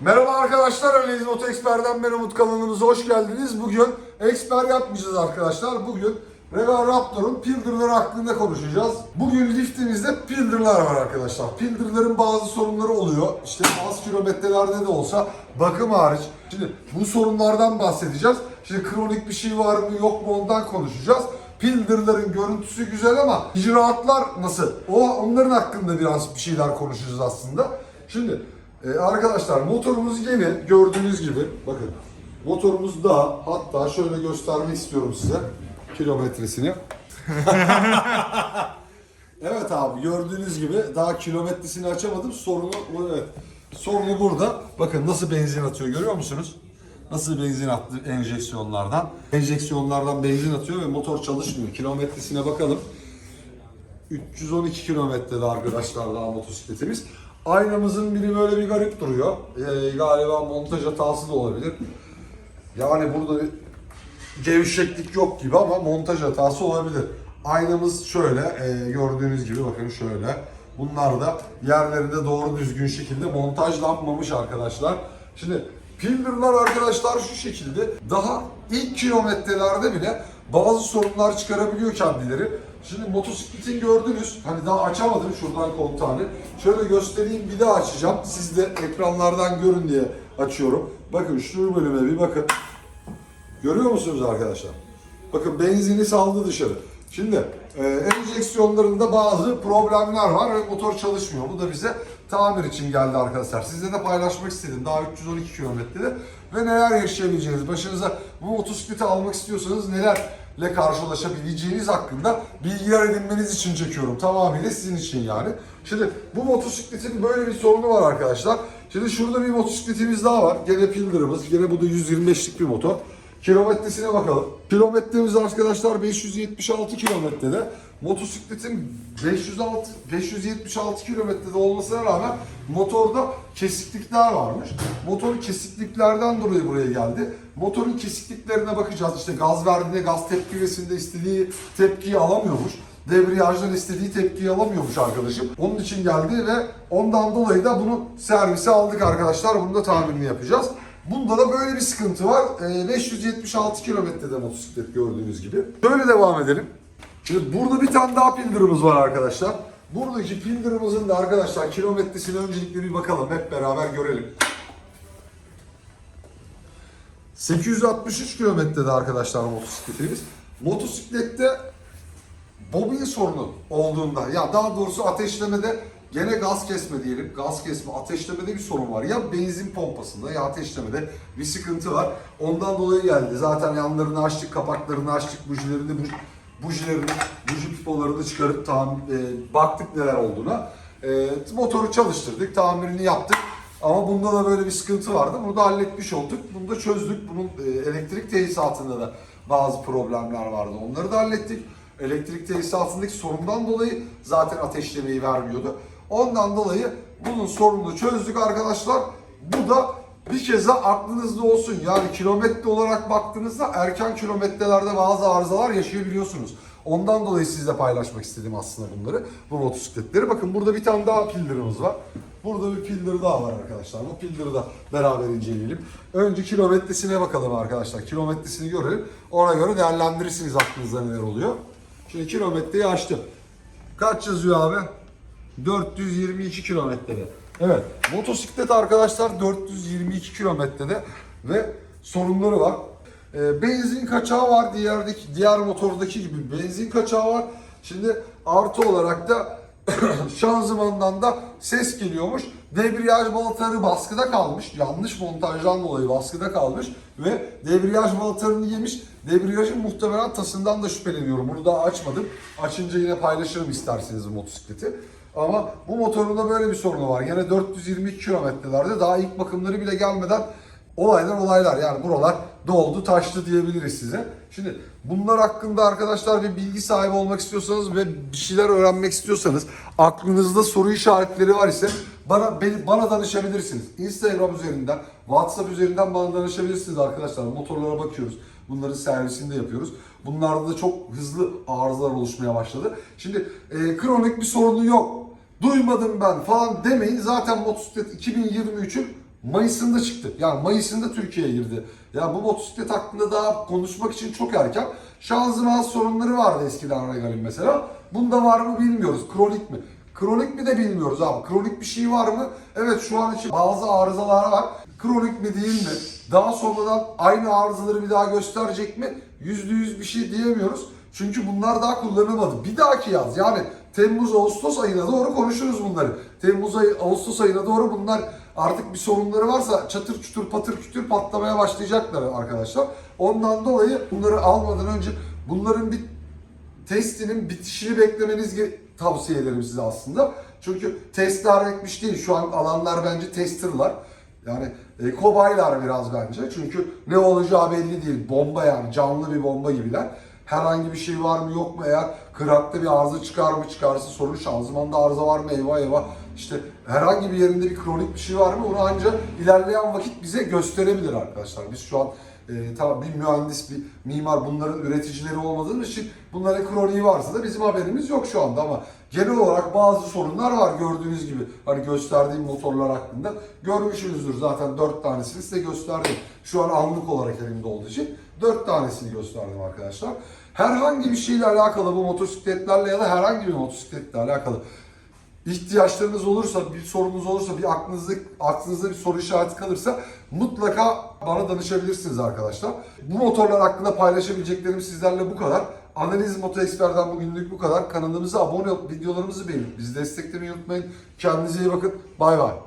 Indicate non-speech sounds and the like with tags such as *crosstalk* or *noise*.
Merhaba arkadaşlar, Öyleyiz Moto Expert'den ben Umut kanalımıza hoş geldiniz. Bugün Exper yapmayacağız arkadaşlar. Bugün Regal Raptor'un pilderları hakkında konuşacağız. Bugün liftimizde pilderlar var arkadaşlar. Pilderların bazı sorunları oluyor. İşte az kilometrelerde de olsa bakım hariç. Şimdi bu sorunlardan bahsedeceğiz. Şimdi kronik bir şey var mı yok mu ondan konuşacağız. Pilderların görüntüsü güzel ama icraatlar nasıl? O onların hakkında biraz bir şeyler konuşacağız aslında. Şimdi ee, arkadaşlar motorumuz yeni gördüğünüz gibi bakın motorumuz da hatta şöyle göstermek istiyorum size kilometresini. *laughs* evet abi gördüğünüz gibi daha kilometresini açamadım sorunu evet. Sorunu burada. Bakın nasıl benzin atıyor görüyor musunuz? Nasıl benzin attı enjeksiyonlardan. Enjeksiyonlardan benzin atıyor ve motor çalışmıyor. Kilometresine bakalım. 312 kilometrede arkadaşlar daha motosikletimiz. Aynamızın biri böyle bir garip duruyor. Ee, galiba montaj hatası da olabilir. Yani burada bir gevşeklik yok gibi ama montaj hatası olabilir. Aynamız şöyle e, gördüğünüz gibi bakın şöyle. Bunlar da yerlerinde doğru düzgün şekilde montajlanmamış arkadaşlar. Şimdi Pilder'lar arkadaşlar şu şekilde daha ilk kilometrelerde bile bazı sorunlar çıkarabiliyor kendileri. Şimdi motosikletin gördünüz, hani daha açamadım şuradan kontağını. Şöyle göstereyim bir daha açacağım. Siz de ekranlardan görün diye açıyorum. Bakın şu bölüme bir bakın. Görüyor musunuz arkadaşlar? Bakın benzini saldı dışarı. Şimdi e, enjeksiyonlarında bazı problemler var ve motor çalışmıyor. Bu da bize tamir için geldi arkadaşlar. Sizle de paylaşmak istedim daha 312 kilometrede ve neler yaşayabileceğiniz. Başınıza bu motosikleti almak istiyorsanız nelerle karşılaşabileceğiniz hakkında bilgiler edinmeniz için çekiyorum. Tamamıyla sizin için yani. Şimdi bu motosikletin böyle bir sorunu var arkadaşlar. Şimdi şurada bir motosikletimiz daha var. Gene Pilder'ımız. Gene bu da 125'lik bir motor. Kilometresine bakalım. Kilometremiz arkadaşlar 576 kilometrede. Motosikletin 506 576 kilometrede olmasına rağmen motorda kesiklikler varmış. Motorun kesikliklerden dolayı buraya geldi. Motorun kesikliklerine bakacağız. İşte gaz verdiğinde gaz tepkimesinde istediği tepkiyi alamıyormuş. Debriyajdan istediği tepkiyi alamıyormuş arkadaşım. Onun için geldi ve ondan dolayı da bunu servise aldık arkadaşlar. Bunu da tamirini yapacağız. Bunda da böyle bir sıkıntı var. Ee, 576 kilometrede motosiklet gördüğünüz gibi. Böyle devam edelim. Şimdi burada bir tane daha pilderımız var arkadaşlar. Buradaki pilderımızın da arkadaşlar kilometresine öncelikle bir bakalım. Hep beraber görelim. 863 kilometrede arkadaşlar motosikletimiz. Motosiklette bobin sorunu olduğunda ya daha doğrusu ateşlemede gene gaz kesme diyelim. Gaz kesme ateşlemede bir sorun var. Ya benzin pompasında ya ateşlemede bir sıkıntı var. Ondan dolayı geldi. Zaten yanlarını açtık, kapaklarını açtık, bujilerini bu- bujilerini, buji pipolarını çıkarıp tam e, baktık neler olduğuna. E, motoru çalıştırdık, tamirini yaptık. Ama bunda da böyle bir sıkıntı vardı. Bunu da halletmiş olduk. Bunu da çözdük. Bunun e, elektrik tesisatında da bazı problemler vardı. Onları da hallettik. Elektrik tesisatındaki sorundan dolayı zaten ateşlemeyi vermiyordu. Ondan dolayı bunun sorununu çözdük arkadaşlar. Bu da bir kez daha aklınızda olsun. Yani kilometre olarak baktığınızda erken kilometrelerde bazı arızalar yaşayabiliyorsunuz. Ondan dolayı sizle paylaşmak istedim aslında bunları. Bu motosikletleri. Bakın burada bir tane daha pilderımız var. Burada bir pilder daha var arkadaşlar. Bu pilder'ı da beraber inceleyelim. Önce kilometresine bakalım arkadaşlar. Kilometresini görelim. Ona göre değerlendirirsiniz aklınızda neler oluyor. Şimdi kilometreyi açtım. Kaç yazıyor abi? 422 kilometrede. Evet. Motosiklet arkadaşlar 422 kilometrede ve sorunları var. Ee, benzin kaçağı var diğerdeki diğer motordaki gibi benzin kaçağı var. Şimdi artı olarak da *coughs* şanzımandan da ses geliyormuş. Debriyaj balataları baskıda kalmış. Yanlış montajdan dolayı baskıda kalmış ve debriyaj balatalarını yemiş. Debriyajın muhtemelen tasından da şüpheleniyorum. Bunu daha açmadım. Açınca yine paylaşırım isterseniz bu motosikleti. Ama bu motorun da böyle bir sorunu var. Yine 422 kilometrelerde daha ilk bakımları bile gelmeden olaylar olaylar yani buralar doldu taştı diyebiliriz size. Şimdi bunlar hakkında arkadaşlar bir bilgi sahibi olmak istiyorsanız ve bir şeyler öğrenmek istiyorsanız aklınızda soru işaretleri var ise bana beni, bana danışabilirsiniz. Instagram üzerinden, WhatsApp üzerinden bana danışabilirsiniz arkadaşlar. Motorlara bakıyoruz. Bunların servisini de yapıyoruz. Bunlarda da çok hızlı arızalar oluşmaya başladı. Şimdi e, kronik bir sorunu yok. Duymadım ben falan demeyin. Zaten motosiklet 2023'ün Mayıs'ında çıktı. Yani Mayıs'ında Türkiye'ye girdi. Ya bu motosiklet hakkında daha konuşmak için çok erken. Şanzıman sorunları vardı eskiden Regal'in mesela. Bunda var mı bilmiyoruz. Kronik mi? Kronik mi de bilmiyoruz abi. Kronik bir şey var mı? Evet şu an için bazı arızalar var. Kronik mi değil mi? Daha sonradan aynı arızaları bir daha gösterecek mi? Yüzde yüz bir şey diyemiyoruz. Çünkü bunlar daha kullanılmadı. Bir dahaki yaz yani Temmuz Ağustos ayına doğru konuşuruz bunları. Temmuz ayı Ağustos ayına doğru bunlar artık bir sorunları varsa çatır çutur patır kütür patlamaya başlayacaklar arkadaşlar. Ondan dolayı bunları almadan önce bunların bir testinin bitişini beklemeniz ge- tavsiye ederim size aslında. Çünkü testler bitmiş değil. Şu an alanlar bence testerlar. Yani e, kobaylar biraz bence. Çünkü ne olacağı belli değil. Bomba yani canlı bir bomba gibiler. Herhangi bir şey var mı yok mu? Eğer kırakta bir arıza çıkar mı çıkarsa sorun şanzımanda arıza var mı? Eyvah eyvah. İşte herhangi bir yerinde bir kronik bir şey var mı? Onu ancak ilerleyen vakit bize gösterebilir arkadaşlar. Biz şu an e, tamam bir mühendis, bir mimar bunların üreticileri olmadığımız için bunların kroniği varsa da bizim haberimiz yok şu anda ama genel olarak bazı sorunlar var gördüğünüz gibi. Hani gösterdiğim motorlar hakkında görmüşsünüzdür zaten dört tanesini size gösterdim. Şu an anlık olarak elimde olduğu için dört tanesini gösterdim arkadaşlar. Herhangi bir şeyle alakalı bu motosikletlerle ya da herhangi bir motosikletle alakalı ihtiyaçlarınız olursa, bir sorunuz olursa, bir aklınızda aklınızda bir soru işareti kalırsa mutlaka bana danışabilirsiniz arkadaşlar. Bu motorlar hakkında paylaşabileceklerim sizlerle bu kadar. Analiz Moto Expert'ten bugünlük bu kadar. Kanalımıza abone olup videolarımızı beğenip bizi desteklemeyi unutmayın. Kendinize iyi bakın. Bay bay.